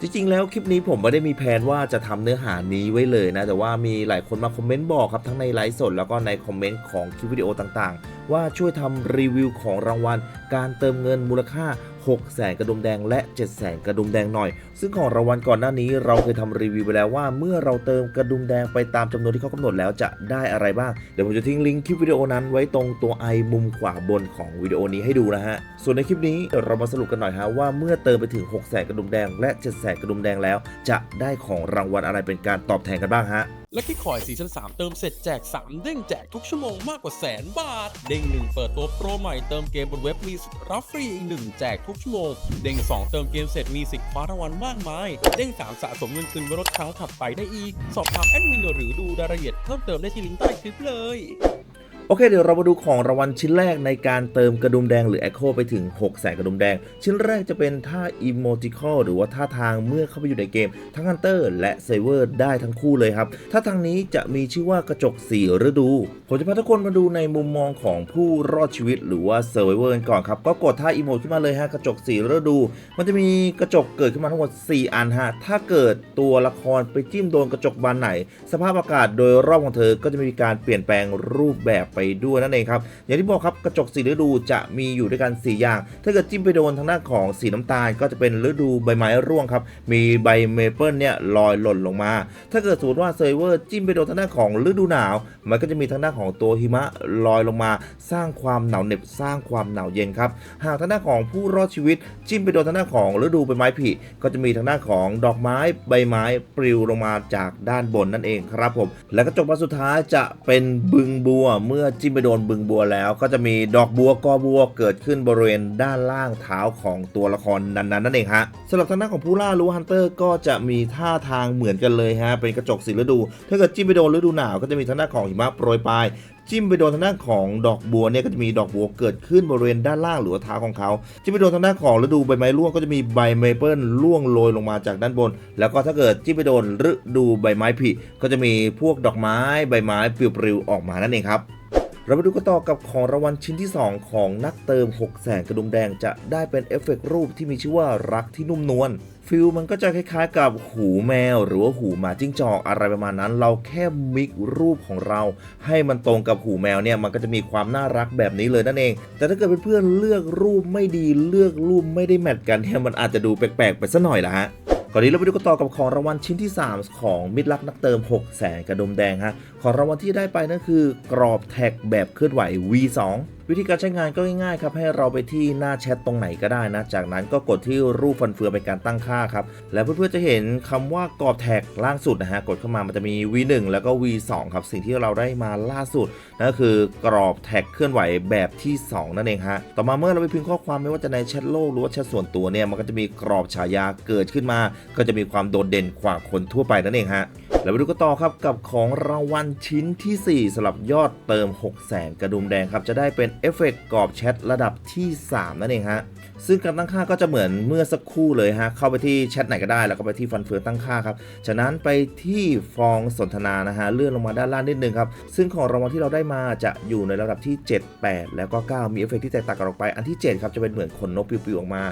จริงๆ แล้วคลิปนี้ผมไม่ได้มีแผนว่าจะทำเนื้อหานี้ไว้เลยนะ แต่ว่ามีหลายคนมาคอมเมนต์บอกครับทั้งในไลฟ์สดแล้วก็ในคอมเมนต์ของคลิปวิดีโอต่างๆ ว่าช่วยทำรีวิวของรางวัล การเติมเงินมูลค่า 6แสนกระดุมแดงและ7แสนกระดุมแดงหน่อย ซึ่งของรางวัลก่อนหน้านี้เราเคยทำรีวิวไปแล้วว่าเมื่อเราเติมกระดุมแดงไปตามจำนวนที่เขากำหนดแล้วจะได้อะไรบ้าง เดี๋ยวผมจะทิ้งลิงก์คลิปวิดีโอนั้นไว้ตรงตัวไอมุมขวาบนของวิดีโอนี้ให้ดูนะฮะ ส่วนในคลิปนี้เรามาสรุปกันหน่อยฮะว่าเมื่อเติมไปถึง6แสนกระดุมแดงและ7แสนกระดุมแดงแล้ว จะได้ของรางวัลอะไรเป็นการตอบแทนกันบ้างฮะ และที่คอยซีซั่น3เติมเสร็จแจก 3 เด้งแจกทุกชั่วโมงมากกว่าแสนบาท เด้ง 1 เปิดตัวโปรใหม่เติมเกมบนเว็บมีสิทธิ์รับฟรีอีก 1 แจกทุกชั่วโมง เด้ง 2 เติมเกมเสร็จมีสิทธิ์คว้ารางวัลมากมาย เด้ง 3 สะสมเงินคืนไว้ลดครั้งถัดไปได้อีก สอบถามแอดมินหรือดูรายละเอียดเพิ่มเติมได้ที่ลิงก์ใต้คลิปเลย โอเคเดี๋ยวเรามาดูของรางวัลชิ้นแรกในการเติมกระดุมแดงหรือ Echo ไปถึง 6 แสนกระดุมแดง ชิ้นแรกจะเป็นท่า Emotical หรือว่าท่าทางเมื่อเข้าไปอยู่ในเกม ทั้ง Hunter และ Saver ได้ทั้งคู่เลยครับท่าทางนี้จะมีชื่อว่ากระจก4ฤดู ผมจะพาทุกคนมาดูในมุมมองของผู้รอดชีวิตหรือว่า Survivor กันก่อนครับ ก็กดท่า Emote ขึ้นมาเลยฮะกระจก4ฤดู มันจะมีกระจกเกิดขึ้นมาทั้งหมด 4 อันฮะถ้าเกิดตัวละครไปจิ้มโดนกระจกบานไหน สภาพอากาศโดยรอบของเธอก็จะมีการเปลี่ยนแปลงรูปแบบไปด้วยนั่นเองครับอย่างที่บอกครับกระจกสีฤดูจะมีอยู่ด้วยกัน 4 อย่าง ถ้าเกิดจิ้มไปโดนทางด้าของสีน้ำตาล ก็จะเป็นฤดูใบไม้ร่วงครับมีใบเมเปิลเนี่ยลอยหล่นลงมา ถ้าเกิดสมมติว่าเซร์ฟเวอร์จิ้มไปโดนทางด้าของฤดูหนาว มันก็จะมีทางด้าของตัวหิมะลอยลงมา สร้างความหนาวเหน็บสร้างความหนาวเย็นครับหากทางด้าของผู้รอดชีวิต จิ้มไปโดนทางด้าของฤดูใบไม้ผลิก็จะมีทางด้าของดอกไม้ใบไม้ปลิวลงมาจากด้านบนนั่นเองครับผมและกระจกบานสุดท้ายจะเป็นบึงบัวเมื่อจิ้มไปโดนบึงบัวแล้ว ก็จะมีดอกบัวกอบัวเกิดขึ้นบริเวณด้านล่างเท้าของตัวละครนั้นๆนั่นเองฮะสำหรับทางด้านของผู้ล่ารู้ฮันเตอร์ก็จะมีท่าทางเหมือนกันเลยฮะเป็นกระจกสีฤดู ถ้าเกิดจิ้มไปโดนฤดูหนาวก็จะมีทางด้านของหิมะโปรยปลายจิ้มไปโดนทางด้านของดอกบัวเนี่ยก็จะมีดอกบัวเกิดขึ้นบริเวณด้านล่างหรือว่าเท้าของเขาจิ้มไปโดนทางด้านของฤดูใบไม้ร่วงก็จะมีใบเมเปิลร่วงโรยลงมาจากด้านบน แล้วก็ถ้าเกิดจิ้มไปโดนฤดูใบไม้ผลิก็จะมีพวกดอกไม้ใบไม้ปลิวๆออกมานั่นเองครับ เราไปดูกันต่อกับของรางวัลชิ้นที่ 2 ของนักเติม6แสนกระดุมแดงจะได้เป็นเอฟเฟกตรูปที่มีชื่อว่ารักที่นุ่มนวลฟิลมันก็จะคล้ายๆ กับหูแมว หรือว่าหูหมาจิ้งจอกอะไรประมาณนั้น เราแค่มิกรูปของเรา ให้มันตรงกับหูแมวเนี่ยมันก็จะมีความน่ารักแบบนี้เลยนั่นเอง แต่ถ้าเกิดเพื่อนๆเลือกรูปไม่ดีเลือกรูปไม่ได้แมทกันเนี่ยมันอาจจะดูแปลกๆไปสัหน่อยละฮะ ก่อนนี้เราไปดูกันต่อกับของรางวัลชิ้นที่ 3 ของมิตรรักนักเติม6แสนกระดมแดงฮะ ของรางวัลที่ได้ไปนั่นคือ กรอบแท็กแบบเคลื่อนไหว V2 วิธีการใช้งานก็ง่ายๆครับให้เราไปที่หน้าแชทตรงไหนก็ได้นะ จากนั้นก็กดที่รูปฟันเฟืองเป็นการตั้งค่าครับ แล้วเพื่อนๆจะเห็นคำว่ากรอบแท็กล่างสุดนะฮะ กดเข้ามามันจะมี V1 แล้วก็ V2 ครับ สิ่งที่เราได้มาล่าสุดนั่นก็คือกรอบแท็กเคลื่อนไหวแบบที่ 2 นั่นเองฮะ ต่อมาเมื่อเราไปพิมพ์ข้อความไม่ว่าจะในแชทโลกหรือว่าแชทส่วนตัวเนี่ยมันก็จะมีกรอบฉายาเกิดขึ้นมา ก็จะมีความโดดเด่นกว่าคนทั่วไปนั่นเองฮะ แล้วไปดูกันต่อครับกับของรางวัลชิ้นทีสี่4สำหรับยอดเติม 6 0 0แสนกระดุมแดงครับ จะได้เป็นเอฟเฟกต์กรอบแชทระดับที่ 3 นั่นเองฮะซึ่งการตั้งค่าก็จะเหมือนเมื่อสักครู่เลยฮะ เข้าไปที่แชทไหนก็ได้ แล้วก็ไปที่ฟันเฟืองตั้งค่าครับจากนั้นไปที่ฟองสนทนานะฮะ เลื่อนลงมาด้านล่างนิดนึงครับ ซึ่งของรางวัลที่เราได้มาจะอยู่ในระดับที่ 7 8 แล้วก็ 9 มีเอฟเฟกต์ที่แตกต่างกันออกไป อันที่ 7 ครับ จะเป็นเหมือนขนนกปิวๆออกมา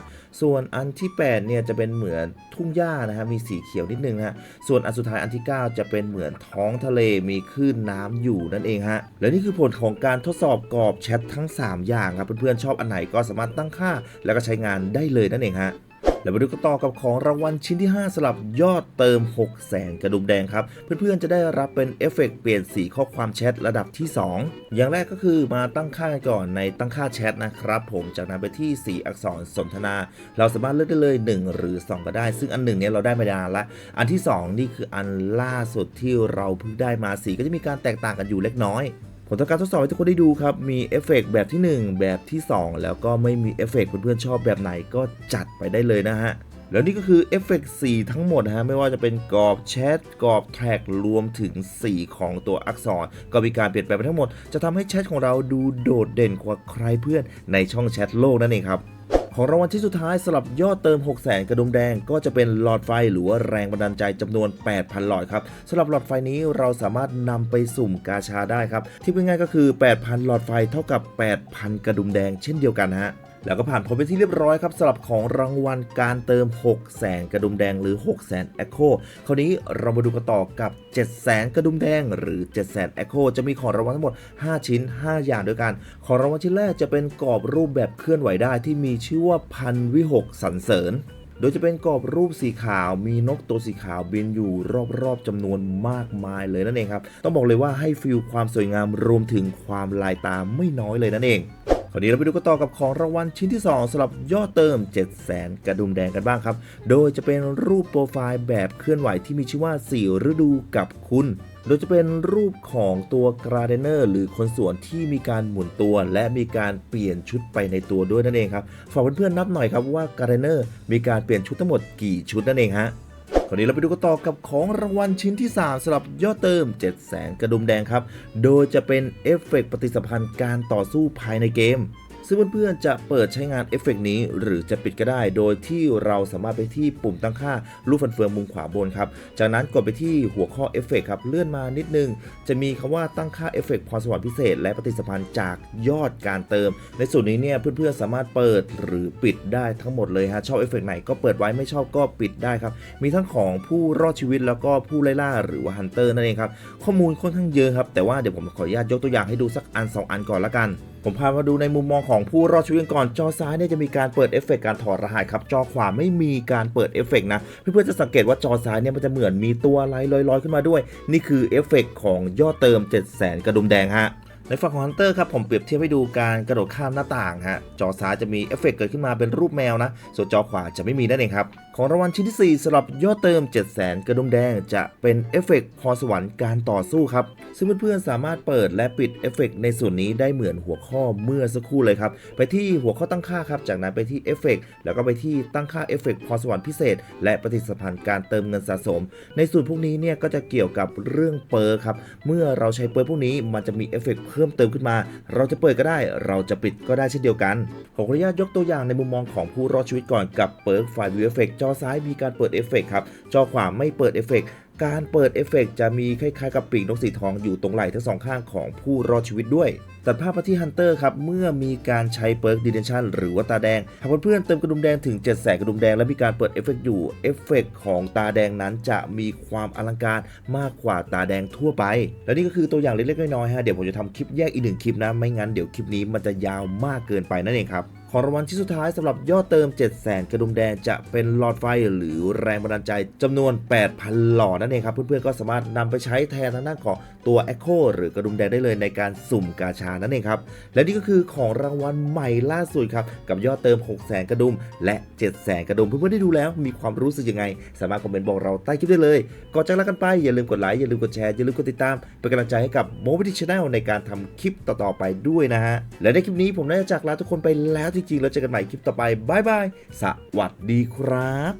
ส่วนอันที่ 8 เนี่ย จะเป็นเหมือนทุ่งหญ้านะฮะ มีสีเขียวนิดนึงฮะ ส่วนอันสุดท้ายอันที่ 9จะเป็นเหมือนท้องทะเลมีคลื่นน้ำอยู่นั่นเองฮะ และนี่คือผลของการทดสอบกรอบแชททั้ง 3 อย่างครับเพื่อนๆชอบอันไหนก็สามารถตั้งค่า แล้วก็ใช้งานได้เลยนั่นเองฮะ แล้วมาดูกันต่อกับของรางวัลชิ้นที่ 5 สลับยอดเติม6 0แสนกระดุมแดงครับ เพื่อนๆจะได้รับเป็นเอฟเฟกต์เปลี่ยนสีข้อความแชทระดับที่ 2 อย่างแรกก็คือมาตั้งค่าก่อนในตั้งค่าแชทนะครับ ผมจากนั้นไปที่สีอักษรสนทนา เราสามารถเลือกได้เลย 1 หรือ 2 ก็ได้ ซึ่งอันหนึ่งเนี่ยเราได้มานานละอันที่ 2 นี่คืออันล่าสุดที่เราเพิ่งได้มาสีก็จะมีการแตกต่างกันอยู่เล็กน้อย ผมต้องการทดสอบให้ทุกคนได้ดูครับ มีเอฟเฟกต์แบบที่ 1 แบบที่ 2 แล้วก็ไม่มีเอฟเฟกต์เพื่อนๆชอบแบบไหนก็จัดไปได้เลยนะฮะแล้วนี่ก็คือเอฟเฟกต์สีทั้งหมดนะฮะไม่ว่าจะเป็นกรอบแชทกรอบแท็กรวมถึงสีของตัวอักษร ก็มีการเปลี่ยนแปลงไปทั้งหมด จะทำให้แชทของเราดูโดดเด่นกว่าใครเพื่อนในช่องแชทโลกนั่นเองครับ ของรางวัลที่สุดท้ายสำหรับยอดเติม6 0 0 0 0 0กระดุมแดง ก็จะเป็นหลอดไฟหรือว่าแรงบันดาลใจจำนวน 8,000 หลอดครับสำหรับหลอดไฟนี้เราสามารถนำไปสุ่มกาชาได้ครับที่ง่ายๆก็คือ 8,000 หลอดไฟเท่ากับ 8,000 กระดุมแดงเช่นเดียวกันฮะ แล้วก็ผ่านพ้นไปที่เรียบร้อยครับสำหรับของรางวัลการเติม 6 0แสนกระดุมแดงหรือ6 0แสน Echo คราวนี้เรามาดูกันต่อกับ7 0แสนกระดุมแดงหรือ 7 0 0แสน Echo จะมีของรางวัลทั้งหมด 5 ชิ้น 5 อย่างด้วยกัน ของรางวัลชิ้นแรกจะเป็นกรอบรูปแบบเคลื่อนไหวได้ที่มีชื่อว่าพันวิหกสรรเสริญโดยจะเป็นกรอบรูปสีขาว มีนกตัวสีขาวบินอยู่รอบๆจำนวนมากมายเลยนั่นเองครับ ต้องบอกเลยว่าให้ฟิลความสวยงามรวมถึงความลายตาไม่น้อยเลยนั่นเอง คราวนี้เราไปดูกันต่อกับของรางวัลชิ้นที่ 2สำหรับยอดเติม7 0 0 0 0 0กระดุมแดงกันบ้างครับ โดยจะเป็นรูปโปรไฟล์แบบเคลื่อนไหวที่มีชื่อว่า 4 ฤดูกับคุณ โดยจะเป็นรูปของตัวกราเดเนอร์หรือคนสวนที่มีการหมุนตัว และมีการเปลี่ยนชุดไปในตัวด้วยนั่นเองครับ ฝากเพื่อนๆนับหน่อยครับว่ากราเดเนอร์มีการเปลี่ยนชุดทั้งหมดกี่ชุดนั่นเองฮะ คราวนี้เราไปดูกันต่อกับของรางวัลชิ้นที่ 3สำหรับยอดเติม 7 0 0 0 0กระดุมแดงครับ โดยจะเป็นเอฟเฟกต์ปฏิสัมพันธ์การต่อสู้ภายในเกม ซึ่งเพื่อนๆจะเปิดใช้งานเอฟเฟกต์นี้ หรือจะปิดก็ได้ โดยที่เราสามารถไปที่ปุ่มตั้งค่ารูปฟันเฟืองมุมขวาบนครับ จากนั้นกดไปที่หัวข้อเอฟเฟกต์ครับ เลื่อนมานิดนึง จะมีคำว่าตั้งค่าเอฟเฟกต์พรสวรรค์พิเศษ และปฏิสัมพันธ์จากยอดการเติม ในส่วนนี้เนี่ยเพื่อนๆสามารถเปิดหรือปิดได้ทั้งหมดเลยฮะชอบเอฟเฟกต์ไหนก็เปิดไว้ไม่ชอบก็ปิดได้ครับมีทั้งของผู้รอดชีวิตแล้วก็ผู้ไล่ล่าหรือว่าฮันเตอร์นั่นเองครับข้อมูลค่อนข้างเยอะครับแต่ว่าเดี๋ยวผมขออนุญาตยกตัวอย่างให้ดูสักอัน 2 อันก่อนละกัน ผมพามาดูในมุมมองของผู้รอดชีวิตกันก่อนจอซ้ายเนี่ยจะมีการเปิดเอฟเฟกต์การถอดรหัสครับ จอขวาไม่มีการเปิดเอฟเฟกต์นะ เพื่อนๆจะสังเกตว่าจอซ้ายเนี่ยมันจะเหมือนมีตัวอะไรลอยๆขึ้นมาด้วย นี่คือเอฟเฟกต์ของยอดเติม 700,000กระดุมแดงฮะ ในฝั่งของฮันเตอร์ครับผมเปรียบเทียบให้ดูการกระโดดข้ามหน้าต่างฮะจอซ้ายจะมีเอฟเฟกต์เกิดขึ้นมาเป็นรูปแมวนะ ส่วนจอขวาจะไม่มีนั่นเองครับ ของรางวัลชิ้นที่ 4สำหรับยอดเติม 7 0 0 0 0 0 กระดุมแดงจะเป็นเอฟเฟกต์พรสวรรค์การต่อสู้ครับ ซึ่งเพื่อนๆสามารถเปิดและปิดเอฟเฟกต์ในส่วนนี้ได้เหมือนหัวข้อเมื่อสักครู่เลยครับ ไปที่หัวข้อตั้งค่าครับ จากนั้นไปที่เอฟเฟกต์แล้วก็ไปที่ตั้งค่าเอฟเฟกต์พรสวรรค์พิเศษ และปฏิสัมพันธ์การเติมเงินสะสม ในส่วนพวกนี้เนี่ยก็จะเกี่ยวกับเรื่องเปอร์ครับเมื่อเราใช้เปอร์พวกนี้มันจะมีเอฟเฟกเพิ่มเติมขึ้นมา เราจะเปิดก็ได้ เราจะปิดก็ได้เช่นเดียวกันผมขออนุญาตยกตัวอย่างในมุมมองของผู้รอดชีวิตก่อนกับเปิร์กไฟวิวเอฟเฟกจอซ้ายมีการเปิดเอฟเฟกครับจอขวาไม่เปิดเอฟเฟก การเปิดเอฟเฟกจะมีคล้ายๆกับปีกนกสีทองอยู่ตรงไหล่ทั้งสองข้างของผู้รอดชีวิตด้วย ตัดภาพมาที่ฮันเตอร์ครับ เมื่อมีการใช้เปิร์กดิเดนชันหรือว่าตาแดง หากเพื่อนๆเติมกระดุมแดงถึง 7 แสนกระดุมแดงและมีการเปิดเอฟเฟกอยู่ เอฟเฟกของตาแดงนั้นจะมีความอลังการมากกว่าตาแดงทั่วไป และนี่ก็คือตัวอย่างเล็กๆน้อยๆฮะเดี๋ยวผมจะทำคลิปแยกอีกหนึ่งคลิปนะไม่งั้นเดี๋ยวคลิปนี้มันจะยาวมากเกินไปนั่นเองครับ ของรางวัลที่สุดท้ายสำหรับยอดเติม 7 0 0 0 0กระดุมแดงจะเป็นหลอดไฟหรือแรงบันดาลใจจำนวน 8,000 หลอดนั่นเองครับ เพื่อนๆก็สามารถนำไปใช้แทนทางด้านของตัว Echo หรือกระดุมแดงได้เลยในการสุ่มกาชานั่นเองครับ และนี่ก็คือของรางวัลใหม่ล่าสุดครับกับยอดเติม 6 0 0 0 0 0กระดุม และ 7 0 0 0 0 0กระดุม เพื่อนๆได้ดูแล้วมีความรู้สึกยังไง สามารถคอมเมนต์บอกเราใต้คลิปได้เลยก่อนจากลากันไปอย่าลืมกดไลค์อย่าลืมกดแชร์อย่าลืมกดติดตามเป็นกำลังใจให้กับโมบิทชแนลในการทำคลิปต่อๆไปด้วยนะฮะและในคลิปนี้ผมน่าจะจากลาทุกคนไปแล้วจจริงแล้วเจอกันใหม่คลิปต่อไปบายบายสวัสดีครับ